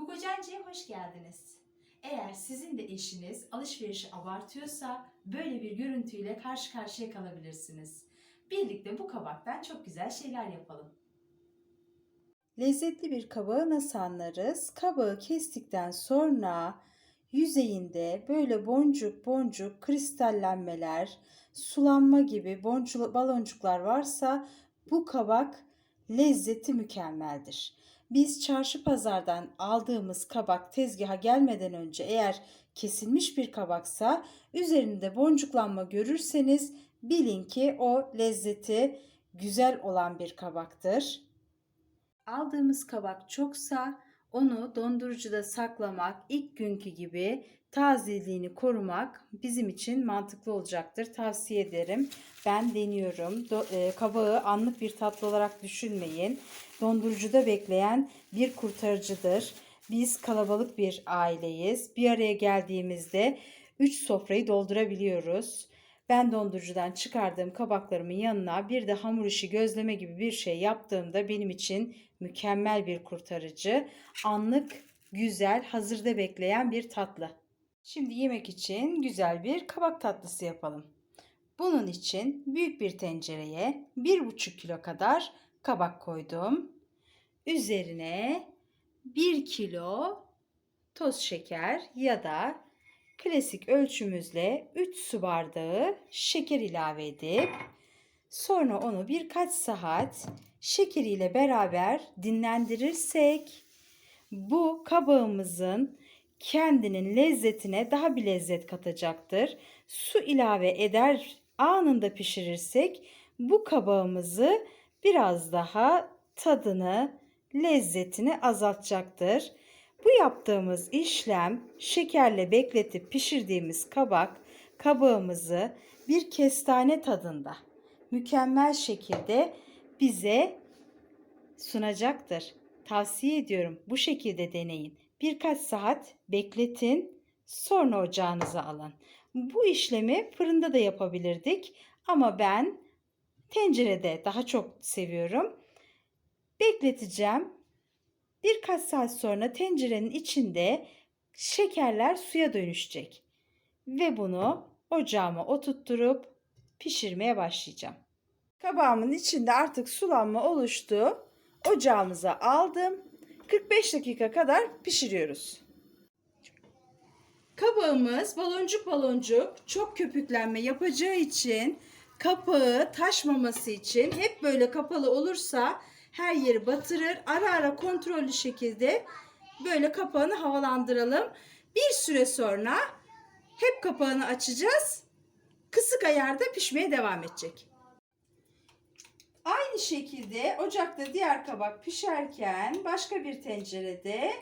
Mugocancı'ya hoş geldiniz. Eğer sizin de eşiniz alışverişi abartıyorsa böyle bir görüntüyle karşı karşıya kalabilirsiniz. Birlikte bu kabaktan çok güzel şeyler yapalım. Lezzetli bir kabağı nasıl anlarız? Kabağı kestikten sonra yüzeyinde böyle boncuk boncuk kristallenmeler, sulanma gibi boncuk, baloncuklar varsa bu kabak lezzeti mükemmeldir. Biz çarşı pazardan aldığımız kabak tezgaha gelmeden önce eğer kesilmiş bir kabaksa üzerinde boncuklanma görürseniz bilin ki o lezzeti güzel olan bir kabaktır. Aldığımız kabak çoksa onu dondurucuda saklamak ilk günkü gibi tazeliğini korumak bizim için mantıklı olacaktır. Tavsiye ederim. Ben deniyorum. Do- e, kabağı anlık bir tatlı olarak düşünmeyin. Dondurucuda bekleyen bir kurtarıcıdır. Biz kalabalık bir aileyiz. Bir araya geldiğimizde 3 sofrayı doldurabiliyoruz. Ben dondurucudan çıkardığım kabaklarımın yanına bir de hamur işi gözleme gibi bir şey yaptığımda benim için mükemmel bir kurtarıcı. Anlık, güzel, hazırda bekleyen bir tatlı. Şimdi yemek için güzel bir kabak tatlısı yapalım. Bunun için büyük bir tencereye 1,5 kilo kadar kabak koydum. Üzerine 1 kilo toz şeker ya da klasik ölçümüzle 3 su bardağı şeker ilave edip sonra onu birkaç saat şekeriyle beraber dinlendirirsek bu kabağımızın kendinin lezzetine daha bir lezzet katacaktır. Su ilave eder anında pişirirsek bu kabağımızı biraz daha tadını, lezzetini azaltacaktır. Bu yaptığımız işlem şekerle bekletip pişirdiğimiz kabak kabağımızı bir kestane tadında mükemmel şekilde bize sunacaktır. Tavsiye ediyorum bu şekilde deneyin. Birkaç saat bekletin sonra ocağınıza alın. Bu işlemi fırında da yapabilirdik ama ben tencerede daha çok seviyorum. Bekleteceğim. Birkaç saat sonra tencerenin içinde şekerler suya dönüşecek. Ve bunu ocağıma oturtturup pişirmeye başlayacağım. Kabağımın içinde artık sulanma oluştu. Ocağımıza aldım. 45 dakika kadar pişiriyoruz. Kabağımız baloncuk baloncuk çok köpüklenme yapacağı için kapağı taşmaması için hep böyle kapalı olursa her yeri batırır. Ara ara kontrollü şekilde böyle kapağını havalandıralım. Bir süre sonra hep kapağını açacağız. Kısık ayarda pişmeye devam edecek. Aynı şekilde ocakta diğer kabak pişerken başka bir tencerede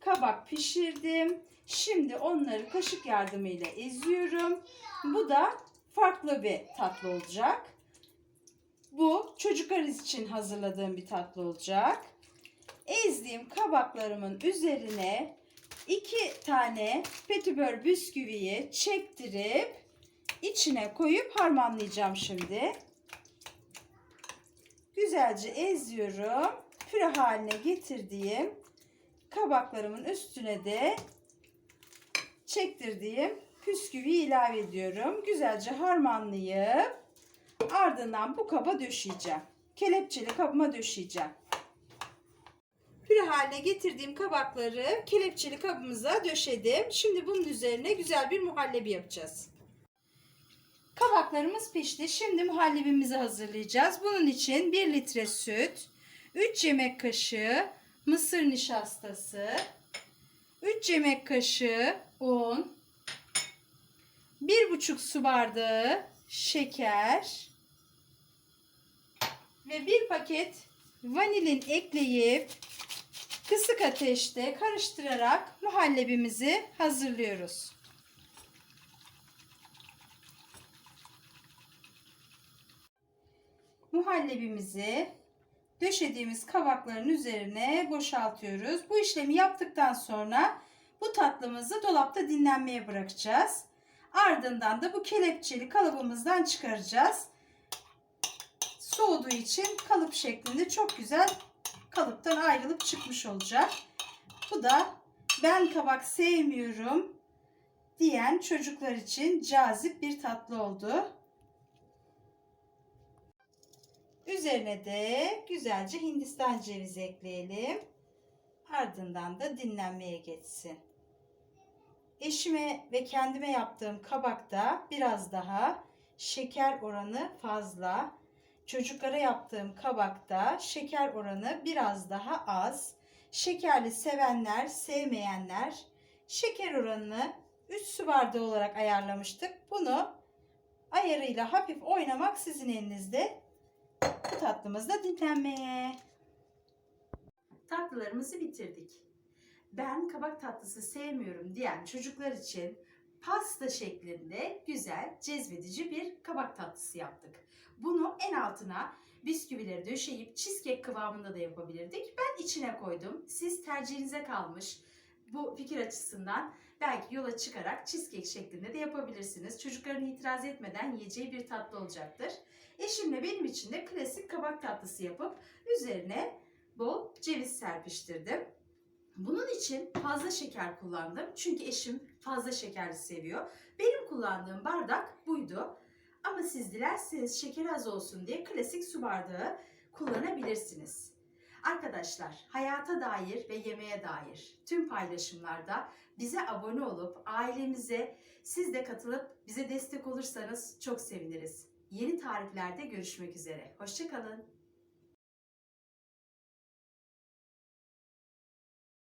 kabak pişirdim. Şimdi onları kaşık yardımıyla eziyorum. Bu da farklı bir tatlı olacak. Bu çocuklar için hazırladığım bir tatlı olacak. Ezdiğim kabaklarımın üzerine iki tane petibör bisküviyi çektirip içine koyup harmanlayacağım şimdi. Güzelce eziyorum. Püre haline getirdiğim kabaklarımın üstüne de çektirdiğim püsküvi ilave ediyorum. Güzelce harmanlayıp ardından bu kaba döşeyeceğim. Kelepçeli kabıma döşeyeceğim. Püre haline getirdiğim kabakları kelepçeli kabımıza döşedim. Şimdi bunun üzerine güzel bir muhallebi yapacağız. Kabaklarımız pişti. Şimdi muhallebimizi hazırlayacağız. Bunun için 1 litre süt, 3 yemek kaşığı mısır nişastası, 3 yemek kaşığı un, 1,5 su bardağı şeker ve 1 paket vanilin ekleyip kısık ateşte karıştırarak muhallebimizi hazırlıyoruz. muhallebimizi döşediğimiz kabakların üzerine boşaltıyoruz. Bu işlemi yaptıktan sonra bu tatlımızı dolapta dinlenmeye bırakacağız. Ardından da bu kelepçeli kalıbımızdan çıkaracağız. Soğuduğu için kalıp şeklinde çok güzel kalıptan ayrılıp çıkmış olacak. Bu da ben kabak sevmiyorum diyen çocuklar için cazip bir tatlı oldu. Üzerine de güzelce Hindistan cevizi ekleyelim. Ardından da dinlenmeye geçsin. Eşime ve kendime yaptığım kabakta biraz daha şeker oranı fazla. Çocuklara yaptığım kabakta şeker oranı biraz daha az. Şekerli sevenler, sevmeyenler şeker oranını 3 su bardağı olarak ayarlamıştık. Bunu ayarıyla hafif oynamak sizin elinizde. Bu tatlımız da dinlenmeye. Tatlılarımızı bitirdik. Ben kabak tatlısı sevmiyorum diyen çocuklar için pasta şeklinde güzel, cezbedici bir kabak tatlısı yaptık. Bunu en altına bisküvileri döşeyip cheesecake kıvamında da yapabilirdik. Ben içine koydum. Siz tercihinize kalmış. Bu fikir açısından belki yola çıkarak cheesecake şeklinde de yapabilirsiniz. Çocukların itiraz etmeden yiyeceği bir tatlı olacaktır. Eşimle benim için de klasik kabak tatlısı yapıp üzerine bol ceviz serpiştirdim. Bunun için fazla şeker kullandım. Çünkü eşim fazla şekerli seviyor. Benim kullandığım bardak buydu. Ama siz dilerseniz şeker az olsun diye klasik su bardağı kullanabilirsiniz. Arkadaşlar hayata dair ve yemeğe dair tüm paylaşımlarda bize abone olup ailemize siz de katılıp bize destek olursanız çok seviniriz. Yeni tariflerde görüşmek üzere. Hoşçakalın.